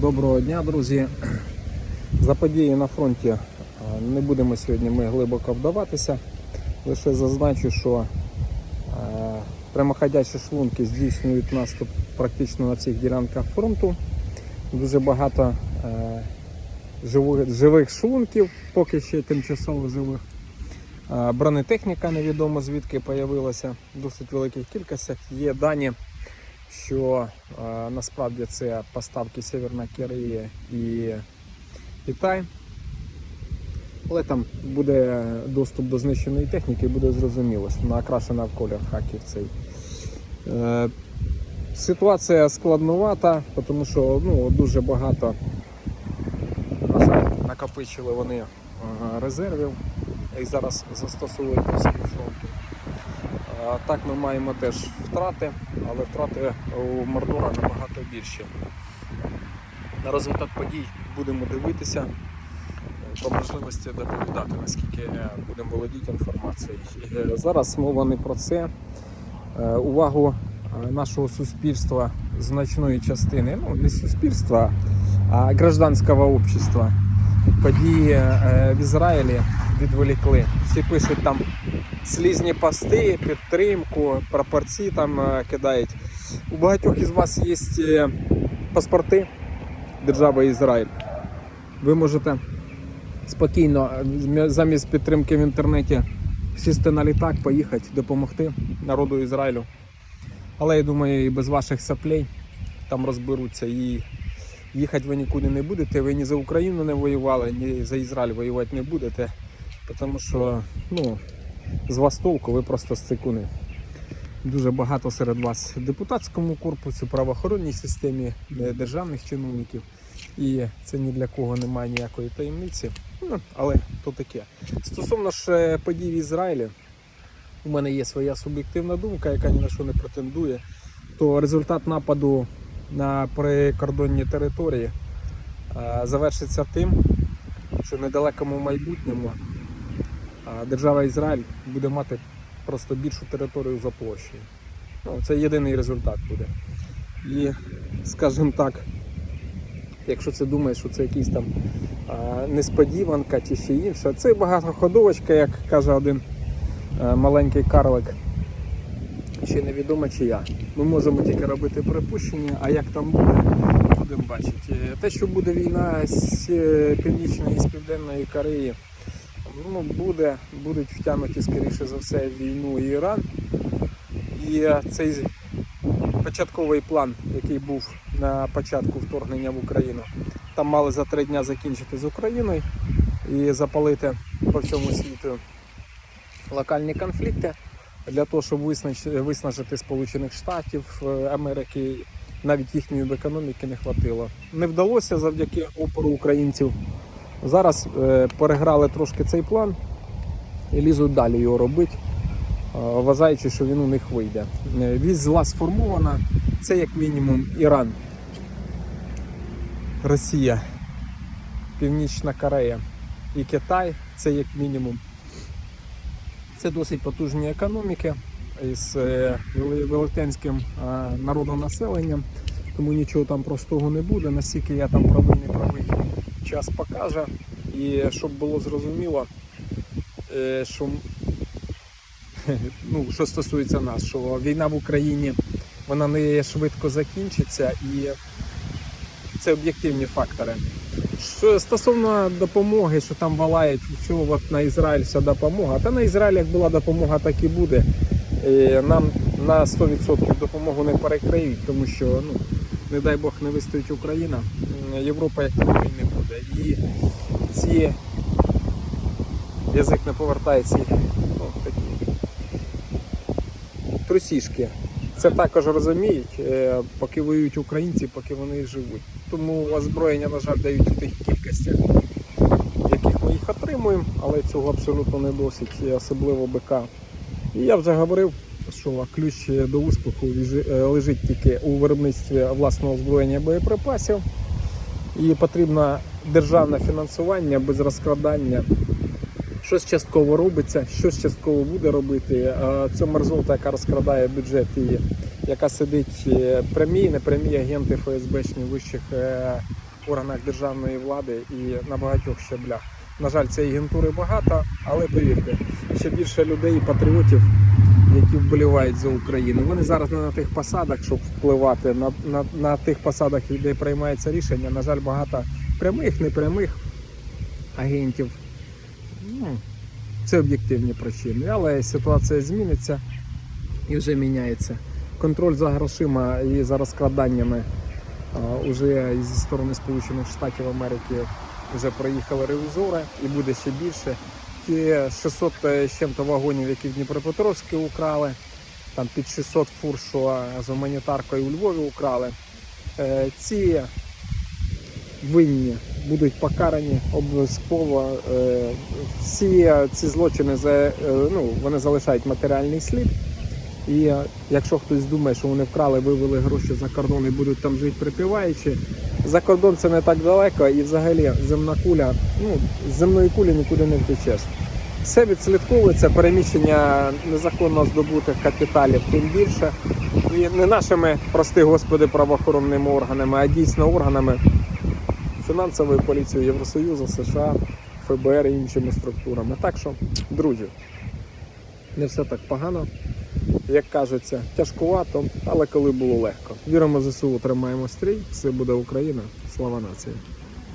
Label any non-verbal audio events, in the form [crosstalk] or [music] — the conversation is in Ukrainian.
Доброго дня, друзі. [clears throat] За події на фронті не будемо сьогодні ми глибоко вдаватися. Лише зазначу, що прямоходячі шлунки здійснюють наступ практично на всіх ділянках фронту. Дуже багато е, живих, шлунків, поки ще тимчасово живих. Бронетехніка невідомо звідки з'явилася в досить великих кількостях. Є дані, що е, насправді це поставки Северна Корея і Китай. Але там буде доступ до знищеної техніки, буде зрозуміло, що вона окрашена в колір хаків цей. Е, ситуація складнувата, тому що ну, дуже багато накопичили вони е, резервів і зараз застосовують фронту. А Так ми маємо теж втрати, але втрати у Мордора набагато більші. На результат подій будемо дивитися, по можливості доповідати, наскільки е, будемо володіти інформацією. Е, Зараз мова не про це. Е, Увагу нашого суспільства, значної частини, ну не суспільства, а гражданського общества. Події в Ізраїлі відволікли. Всі пишуть там слізні пости, підтримку, прапорці там е, кидають. У багатьох із вас є е, паспорти держави Ізраїль. Ви можете спокійно е, замість підтримки в інтернеті сісти на літак, поїхати, допомогти народу Ізраїлю. Але я думаю, і без ваших саплей там розберуться і їхати ви нікуди не будете. Ви ні за Україну не воювали, ні за Ізраїль воювати не будете. Тому що ну, з вас толку ви просто стикуни. Дуже багато серед вас депутатському корпусі, правоохоронній системі, державних чиновників. І це ні для кого немає ніякої таємниці. Ну, але то таке. Стосовно ж е, подій в Ізраїлі, у мене є своя суб'єктивна думка, яка ні на що не претендує. То результат нападу на прикордонні території е, завершиться тим, що в недалекому майбутньому держава Ізраїль буде мати просто більшу територію за площею. Ну, це єдиний результат буде. І, скажімо так, якщо це думаєш, що це якийсь там несподіванка чи ще інше, це багатоходовочка, як каже один а, маленький карлик. Ще невідомо чи я. Ми можемо тільки робити припущення, а як там буде, будемо бачити. Е, Те, що буде війна з е, Північної і з Південної Кореї, ну, буде, будуть втягнуті, скоріше за все, війну і Іран. І е, цей початковий план, який був на початку вторгнення в Україну, там мали за три дні закінчити з Україною і запалити по всьому світу локальні конфлікти для того, щоб виснажити Сполучених Штатів е, Америки, навіть їхньої економіки не хватило. Не вдалося завдяки опору українців. Зараз е, переграли трошки цей план і лізуть далі його робити, е, вважаючи, що він у них вийде. Е, зла сформована, це як мінімум Іран, Росія, Північна Корея і Китай це як мінімум. Це досить потужні економіки із е, велетенським е, народонаселенням, тому нічого там простого не буде. Наскільки я там правий, не правий, час покаже. І щоб було зрозуміло, е, що, [laughs] ну, що стосується нас, що війна в Україні вона не швидко закінчиться і це об'єктивні фактори. Що стосовно допомоги, що там валають, що от на Ізраїль вся допомога, та на Ізраїль як була допомога, так і буде. І нам на 100% допомогу не перекриють, тому що, ну, не дай Бог, не вистоїть Україна, Європа як такої не буде. І ці язик не повертається, ну, такі трусішки. Це також розуміють, е, поки воюють українці, поки вони живуть. Тому озброєння, на жаль, дають у тих кількостях, яких ми їх отримуємо, але цього абсолютно не досить, особливо БК. І я вже говорив, що ключ до успіху е, лежить тільки у виробництві власного озброєння боєприпасів. І потрібно державне фінансування без розкрадання. Щось частково робиться, щось частково буде робити. Це мерзота, яка розкрадає бюджет і яка сидить е, прямі, і непрямі агенти ФСБшні вищих е, органах державної влади і на багатьох щаблях. На жаль, цієї агентури багато, але повірте, ще більше людей і патріотів, які вболівають за Україну. Вони зараз не на тих посадах, щоб впливати, на, на, на тих посадах, де приймається рішення. На жаль, багато прямих, непрямих агентів. Ну, це об'єктивні причини, але ситуація зміниться і вже міняється. Контроль за грошима і за розкраданнями а, уже зі сторони Сполучених Штатів Америки вже проїхали ревізори і буде ще більше. Ті 600 з чим-то вагонів, які в Дніпропетровську украли, там під 600 фур, що з гуманітаркою у Львові украли. Е, Ці винні будуть покарані обов'язково. Е, Всі ці злочини е, ну, вони залишають матеріальний слід. І е, якщо хтось думає, що вони вкрали, вивели гроші за кордон і будуть там жити припіваючи, за кордон це не так далеко, і взагалі земна куля, ну, з земної кулі нікуди не втечеш. Все відслідковується, переміщення незаконно здобутих капіталів тим більше. І не нашими, прости господи, правоохоронними органами, а дійсно органами фінансової поліції Євросоюзу, США, ФБР і іншими структурами. Так що, друзі, не все так погано, як кажеться, тяжкувато, але коли було легко. Віримо ЗСУ, тримаємо стрій, все буде Україна, слава нації.